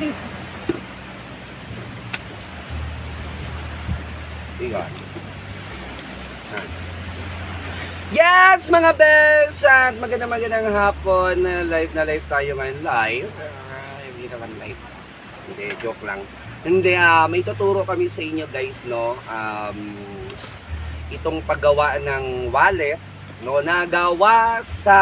Iyan. Yan. Yes, mga bes! At magandang magandang hapon. Live na live tayo ngayon. Live? Ah, hindi naman live. Hindi, joke lang. Hindi, ah, may tuturo kami sa inyo guys, no? Um, itong paggawa ng wallet, no? Nagawa sa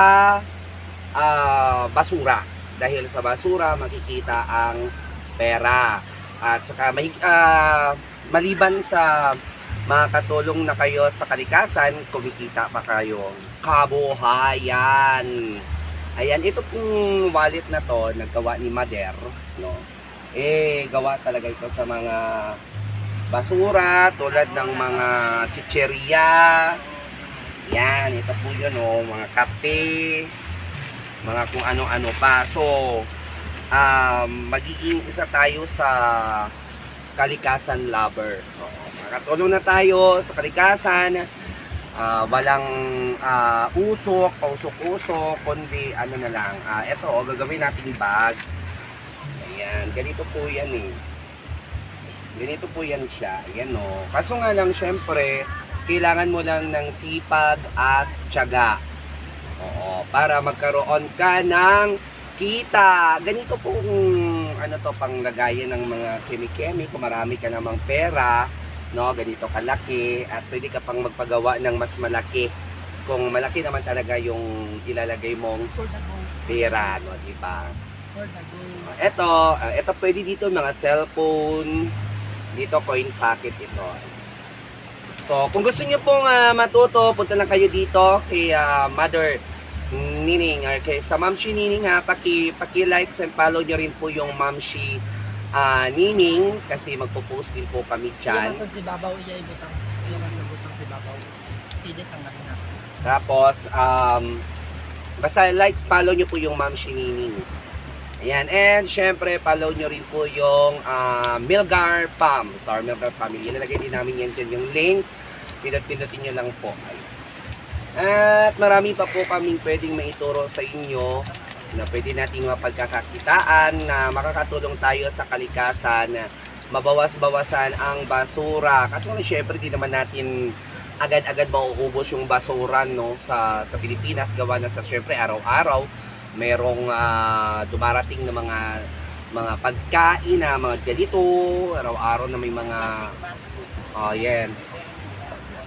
ah, basura. Dahil sa basura, makikita ang pera. At saka, may, ah, maliban sa makatulong na kayo sa kalikasan, kumikita pa kayo. Kabuhayan! Ayan, ito pong wallet na to, naggawa ni Mader, no? Eh, gawa talaga ito sa mga basura, tulad ng mga chicheria. Yan, ito po yun, oh, mga kape, mga kung ano-ano pa. So, um, magiging isa tayo sa kalikasan lover. Oo, makatulong na tayo sa kalikasan. Ah, walang ah, usok, pausok-usok, kundi ano na lang. Ah, ito, oh, gagawin nating bag. Ayan, ganito po yan eh. Ganito po yan siya. Ayan o. Kaso nga lang, syempre, kailangan mo lang ng sipag at tiyaga. Oo, para magkaroon ka ng kita. Ganito po ano to, panglagayan ng mga kemi-kemi. Kung marami ka namang pera, no, ganito kalaki. At pwede ka pang magpagawa ng mas malaki. Kung malaki naman talaga yung ilalagay mong pera, no, di ba? Go. Ito, ah, ito pwede dito mga cellphone, dito coin pocket ito. So, kung gusto niyo pong ah, matuto, punta lang kayo dito kay ah, Mother Nining or kay sa Ma'am Shi Nining ha, paki paki like and follow niyo rin po yung Ma'am Shi ah, Nining kasi magpo-post din po kami diyan. Iyan si Babaw, iya ibutang. Iyan ang sabutang si Babaw. Edit ang galing natin. Tapos um basta likes follow niyo po yung Ma'am Shi Nining. Ayan, and syempre follow nyo rin po yung ah, Milgar Palms or Milgar Family. Ilalagay din namin yan dyan yung links. Pinot-pinotin nyo lang po. Ayun. At marami pa po kaming pwedeng maituro sa inyo na pwede nating mapagkakakitaan na makakatulong tayo sa kalikasan. Na mabawas-bawasan ang basura. Kasi syempre di naman natin agad-agad mauubos yung basura no sa sa Pilipinas. Gawa na sa syempre araw-araw merong ah, dumarating na mga mga pagkain na mga ganito. Araw-araw na may mga oh yan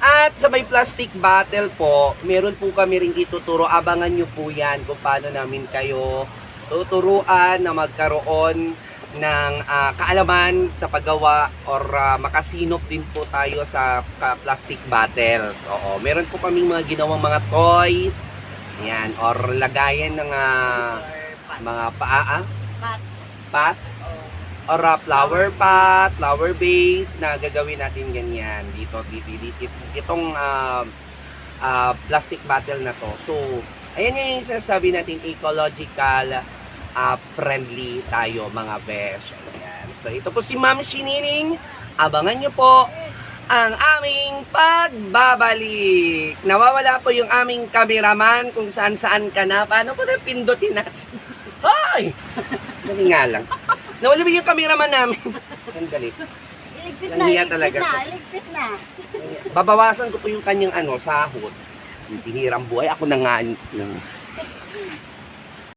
at sa may plastic bottle po, meron po kami ring ituturo. Abangan nyo po yan kung paano namin kayo tuturuan na magkaroon ng ah, kaalaman sa paggawa or ah, makasinop din po tayo sa ka- plastic bottles. Oo, meron po kaming mga ginawang mga toys. Yan, or lagayan ng ah, mga paa, Pat. pat, or uh, flower pot, flower base na gagawin natin ganyan dito dito, dito itong uh, uh, plastic bottle na to. So, ayan yung sinasabi natin ecological uh, friendly tayo mga besh. Ayan. So, ito po si Ma'am Shinining. Abangan nyo po ang aming pagbabalik. Nawawala po yung aming cameraman kung saan saan ka na. Paano po na pindutin natin? Hoy! Dali nga lang. Nawala ba yung cameraman namin? Sandali. Iligpit Ang na, talaga na, to. iligpit na. Babawasan ko po yung kanyang ano, sahod. Yung Tinirang buhay. Ako na nga. Yung,